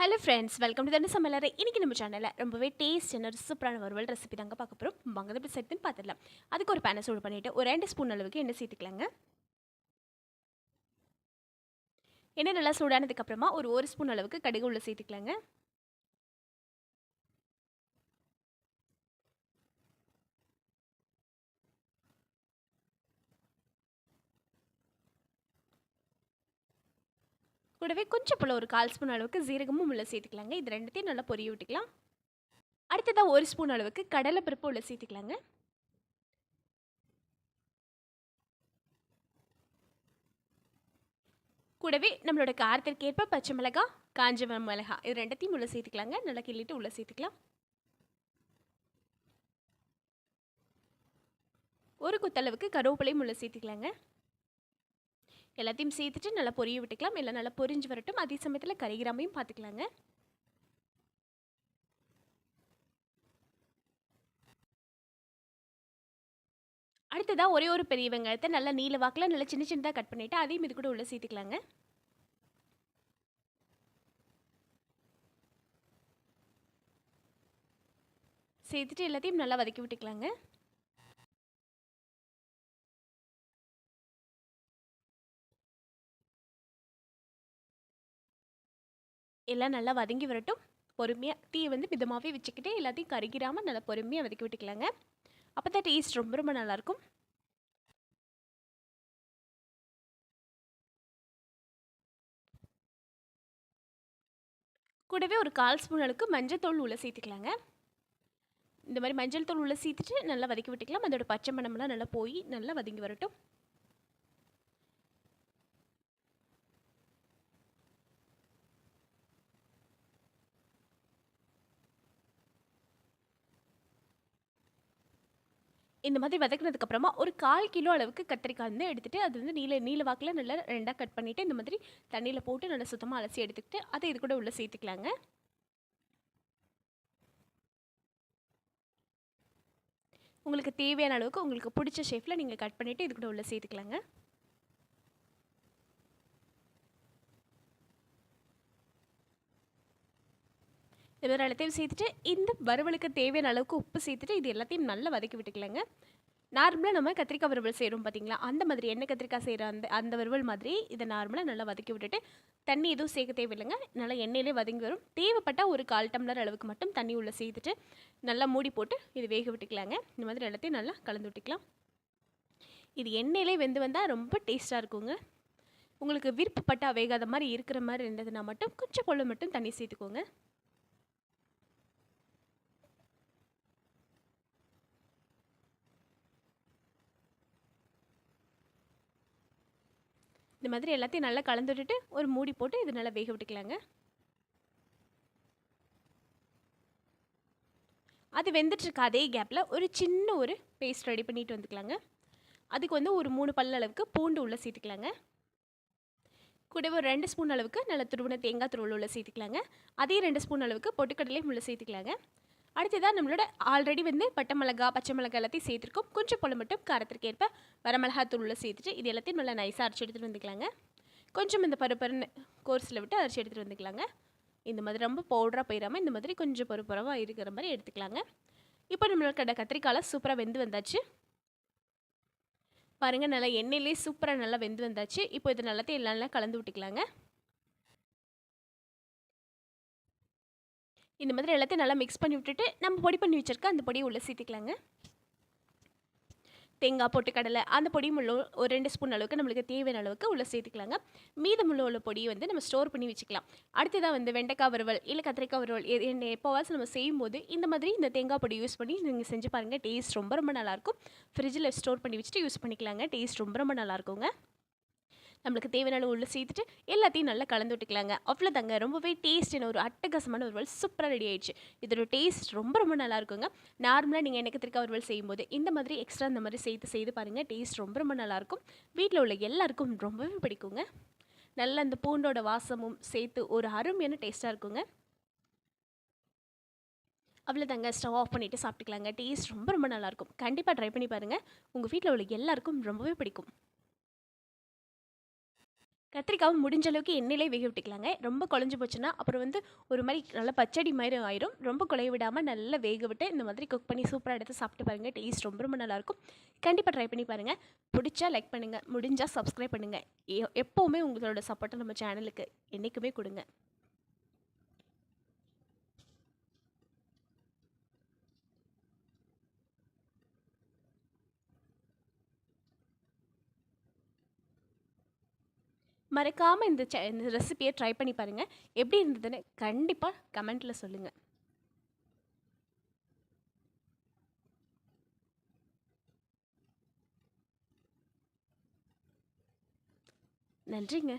Hello friends welcome to தண்ணி சமையலரை இன்றைக்கி நம்ம சேனலில் ரொம்பவே டேஸ்ட் ஒரு சூப்பரான வறுவல் ரெசிபி தாங்க பார்க்க போகிறோம் வாங்க எப்படி சேர்த்துன்னு பார்த்துடலாம். அதுக்கு ஒரு பேனை சூடு பண்ணிவிட்டு ஒரு ரெண்டு ஸ்பூன் அளவுக்கு எண்ணெய் சேர்த்துக்கலாங்க. எண்ணெய் நல்லா சூடானதுக்கப்புறமா ஒரு ஒரு ஸ்பூன் அளவுக்கு கடுகு உள்ள சேர்த்துக்கலாங்க. கூடவே கொஞ்சம் போல் ஒரு கால் ஸ்பூன் அளவுக்கு ஜீரகமும் உள்ள சேர்த்துக்கலாங்க. இது ரெண்டுத்தையும் நல்லா பொரிய விட்டுக்கலாம். அடுத்ததாக ஒரு ஸ்பூன் அளவுக்கு கடலை பருப்பு உள்ள சேர்த்துக்கலாங்க. கூடவே நம்மளோட காரத்திற்கு ஏற்ப பச்சை மிளகா காஞ்ச மிளகா இது ரெண்டத்தையும் உள்ள சேர்த்துக்கலாங்க. நல்லா கிள்ளிட்டு உள்ள சேர்த்துக்கலாம். ஒரு குத்தளவுக்கு கருவேப்பிலையும் உள்ள சேர்த்துக்கலாங்க. எல்லாத்தையும் சேர்த்துட்டு நல்லா பொரிய விட்டுக்கலாம். இல்லை நல்லா பொரிஞ்சு வரட்டும். அதே சமயத்தில் கரிகிராமையும் பார்த்துக்கலாங்க அடுத்ததாக ஒரே ஒரு பெரிய வெங்காயத்தை நல்லா நீல வாக்கில் நல்லா சின்ன சின்னதாக கட் பண்ணிவிட்டு அதையும் இது கூட உள்ளே சேர்த்துக்கலாங்க. சேர்த்துட்டு எல்லாத்தையும் நல்லா வதக்கி விட்டுக்கலாங்க. எல்லாம் நல்லா வதங்கி வரட்டும். பொறுமையாக தீயை வந்து மிதமாகவே வச்சுக்கிட்டு எல்லாத்தையும் கருகிராமல் நல்லா பொறுமையாக வதக்கி விட்டுக்கலாங்க. அப்போ தான் டேஸ்ட் ரொம்ப ரொம்ப நல்லாயிருக்கும். கூடவே ஒரு கால் ஸ்பூன் அளவுக்கு மஞ்சள் தூள் உள்ள சேர்த்துக்கலாங்க. இந்த மாதிரி மஞ்சள் தூள் உள்ள சேர்த்துட்டு நல்லா வதக்கி விட்டுக்கலாம். அதோட பச்சை மணம்லாம் நல்லா போய் நல்லா வதங்கி வரட்டும். இந்த மாதிரி வதக்கினதுக்கப்புறமா ஒரு கால் கிலோ அளவுக்கு கத்திரிக்காய் வந்து எடுத்துகிட்டு அது வந்து நீல நீல வாக்கில் நல்லா ரெண்டாக கட் பண்ணிவிட்டு இந்த மாதிரி தண்ணியில் போட்டு நல்லா சுத்தமாக அலசி எடுத்துக்கிட்டு அதை இது கூட உள்ளே சேர்த்துக்கலாங்க. உங்களுக்கு தேவையான அளவுக்கு உங்களுக்கு பிடிச்ச ஷேஃபில் நீங்கள் கட் பண்ணிவிட்டு இது கூட உள்ளே சேர்த்துக்கலாங்க. இது எல்லாத்தையும் சேர்த்துட்டு இந்த வறுவலுக்கு தேவையான அளவுக்கு உப்பு சேர்த்துட்டு இது எல்லாத்தையும் நல்லா வதக்கி விட்டுக்கலங்க. நார்மலாக நம்ம கத்திரிக்காய் வறுவல் செய்கிறோம் பார்த்தீங்களா அந்த மாதிரி எண்ணெய் கத்திரிக்காய் செய்கிற அந்த அந்த வறுவல் மாதிரி இதை நார்மலாக நல்லா வதக்கி விட்டுட்டு தண்ணி எதுவும் சேர்க்க தேவையில்லைங்க. நல்லா எண்ணெயிலே வதங்கி வரும். தேவைப்பட்டால் ஒரு கால் டம்ளர் அளவுக்கு மட்டும் தண்ணி உள்ளே சேர்த்துட்டு நல்லா மூடி போட்டு இது வேக விட்டுக்கலாங்க. இந்த மாதிரி எல்லாத்தையும் நல்லா கலந்து விட்டுக்கலாம். இது எண்ணெயிலே வெந்து வந்தால் ரொம்ப டேஸ்ட்டாக இருக்குங்க. உங்களுக்கு விருப்பப்பட்டா வேகாத மாதிரி இருக்கிற மாதிரி இருந்ததுன்னா மட்டும் கொஞ்சம் பொருள் மட்டும் தண்ணி சேர்த்துக்கோங்க. இந்த மாதிரி எல்லாத்தையும் நல்லா கலந்து விட்டுட்டு ஒரு மூடி போட்டு இது நல்லா வேக விட்டுக்கலாங்க. அது வெந்துட்டுருக்க அதே கேப்பில் ஒரு சின்ன ஒரு பேஸ்ட் ரெடி பண்ணிட்டு வந்துக்கலாங்க. அதுக்கு வந்து ஒரு மூணு பல்ல அளவுக்கு பூண்டு உள்ளே சேர்த்துக்கலாங்க. கூட ஒரு ரெண்டு ஸ்பூன் அளவுக்கு நல்ல துருவின தேங்காய் துருவல் உள்ள சேர்த்துக்கலாங்க. அதே ரெண்டு ஸ்பூன் அளவுக்கு பொட்டுக்கடலையும் உள்ள சேர்த்துக்கலாங்க. அடுத்ததாக நம்மளோட ஆல்ரெடி வந்து பட்டை மிளகா பச்சை மிளகா எல்லாத்தையும் சேர்த்துருக்கோம். கொஞ்சம் போல மட்டும் காரத்திற்கு ஏற்ப வரமிளகாத்தூள் உள்ள சேர்த்துட்டு இது எல்லாத்தையும் நல்லா நைஸாக அரைச்சி எடுத்துகிட்டு வந்துக்கலாங்க. கொஞ்சம் இந்த பருப்பருன்னு கோர்ஸில் விட்டு அரைச்சி எடுத்துகிட்டு வந்துக்கலாங்க. இந்த மாதிரி ரொம்ப பவுடராக போயிடாமல் இந்த மாதிரி கொஞ்சம் பருப்பரவாக இருக்கிற மாதிரி எடுத்துக்கலாங்க. இப்போ நம்மளோட கடை கத்திரிக்காயில் சூப்பராக வெந்து வந்தாச்சு. பாருங்கள் நல்லா எண்ணெயிலே சூப்பராக நல்லா வெந்து வந்தாச்சு. இப்போ இது நல்லாத்தையும் எல்லாம் கலந்து விட்டுக்கலாங்க. இந்த மாதிரி எல்லாத்தையும் நல்லா மிக்ஸ் பண்ணி விட்டுட்டு நம்ம பொடி பண்ணி வச்சுருக்க அந்த பொடியை உள்ளே சேர்த்துக்கலாங்க. தேங்காய் போட்டு கடலை அந்த பொடியும் உள்ள ஒரு ரெண்டு ஸ்பூன் அளவுக்கு நம்மளுக்கு தேவையான அளவுக்கு உள்ளே சேர்த்துக்கலாங்க. மீதமுள்ள உள்ள பொடியை வந்து நம்ம ஸ்டோர் பண்ணி வச்சுக்கலாம். அடுத்ததாக வந்து வெண்டைக்காய் வறுவல் இல்லை கத்திரிக்காய் வறுவல் எப்போவாச்சும் நம்ம செய்யும்போது இந்த மாதிரி இந்த தேங்காய் பொடி யூஸ் பண்ணி நீங்கள் செஞ்சு பாருங்கள் டேஸ்ட் ரொம்ப ரொம்ப நல்லாயிருக்கும் ஃப்ரிட்ஜில் ஸ்டோர் பண்ணி வச்சுட்டு யூஸ் பண்ணிக்கலாங்க டேஸ்ட் ரொம்ப ரொம்ப நல்லாயிருக்குங்க நம்மளுக்கு தேவையான உள்ள சேர்த்துட்டு எல்லாத்தையும் நல்லா கலந்து விட்டுக்கலாங்க. அவ்வளோதாங்க ரொம்பவே டேஸ்ட்னு ஒரு அட்டகாசமான ஒரு சூப்பராக ரெடி ஆயிடுச்சு. இதோட டேஸ்ட் ரொம்ப ரொம்ப நல்லா இருக்குங்க. நார்மலாக நீங்கள் எனக்கு திருக்க வறுவல் செய்யும்போது இந்த மாதிரி எக்ஸ்ட்ரா இந்த மாதிரி சேர்த்து செய்து பாருங்கள் டேஸ்ட் ரொம்ப ரொம்ப நல்லாயிருக்கும் வீட்டில் உள்ள எல்லாருக்கும் ரொம்பவே பிடிக்குங்க. நல்ல அந்த பூண்டோட வாசமும் சேர்த்து ஒரு அருமையான டேஸ்ட்டாக இருக்குங்க. அவ்வளோதாங்க ஸ்டவ் ஆஃப் பண்ணிவிட்டு சாப்பிட்டுக்கலாங்க. டேஸ்ட் ரொம்ப ரொம்ப நல்லாயிருக்கும் கண்டிப்பாக ட்ரை பண்ணி பாருங்கள் உங்கள் வீட்டில் உள்ள எல்லாருக்கும் ரொம்பவே பிடிக்கும். கத்திரிக்காவும் முடிஞ்ச அளவுக்கு எண்ணெயிலே வேக விட்டுக்கலாங்க. ரொம்ப குழஞ்சி போச்சுன்னா அப்புறம் வந்து ஒரு மாதிரி நல்லா பச்சடி மாதிரி ஆயிரும். ரொம்ப குழைய விடாமல் நல்லா வேக விட்டு இந்த மாதிரி குக் பண்ணி சூப்பராக எடுத்து சாப்பிட்டு பாருங்கள் டேஸ்ட் ரொம்ப ரொம்ப நல்லாயிருக்கும். கண்டிப்பாக ட்ரை பண்ணி பாருங்கள் பிடிச்சா லைக் பண்ணுங்கள் முடிஞ்சால் சப்ஸ்கிரைப் பண்ணுங்கள் எ- எப்போவுமே உங்களோட சப்போர்ட்டை நம்ம சேனலுக்கு என்றைக்குமே கொடுங்க. மறக்காமல் இந்த ச இந்த ரெசிபியை ட்ரை பண்ணி பாருங்கள் எப்படி இருந்ததுன்னு கண்டிப்பாக கமெண்ட்டில் சொல்லுங்கள் நன்றிங்க.